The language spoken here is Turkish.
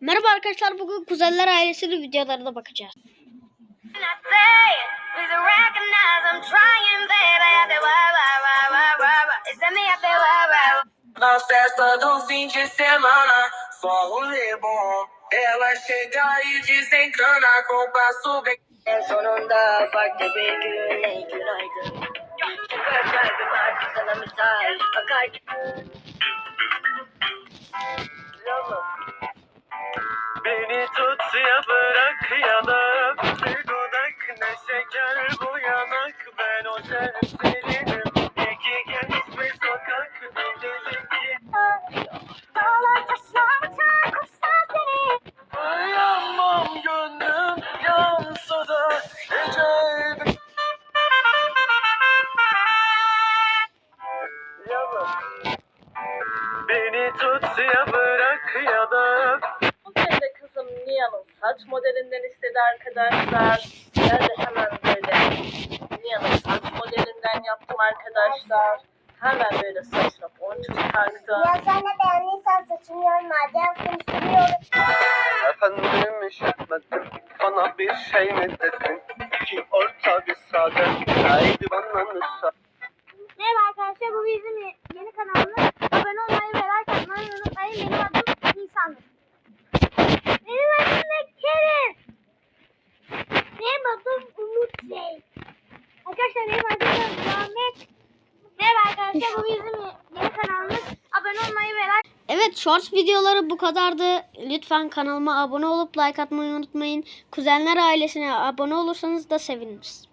Merhaba arkadaşlar bugün Kuzenler ailesinin videolarına bakacağız. Na festa do fim de semana, só sonunda farklı bir güne günaydın. Çıkar kalbim artık. Beni tut ya bırak ya da bir dudak ne şeker bu yanak ben o serserinim. İki genç bir sokak dedik ki Dağlar taşlar uçar kuşlar seni. Dayanmam gönlüm yansa da ecel Beni tut ya bırak ya da Saç modelinden istedi arkadaşlar. Ben de hemen böyle Nia'nın saç modelinden yaptım arkadaşlar. Hemen böyle saçına boncuk taktım. Ya sen de beğendiysen saçını yorma. Diğer konuşturuyorum. Efendim işitmedim Bana bir şey mi dedin İki orta bir sade Haydi bana müsaade Merhaba arkadaşlar bu bizim yeni kanalımız. Abone olmayı ve like atmayı unutmayın. Benim adım Nisan'dır. Benim adım da Kerem. Benim adım Umut Bey. Arkadaşlar benim Muhammed. Merhaba arkadaşlar bu bizim yeni kanalımız. Abone olmayı ve like Evet shorts videoları bu kadardı. Lütfen kanalıma abone olup like atmayı unutmayın. Kuzenler ailesine abone olursanız da seviniriz.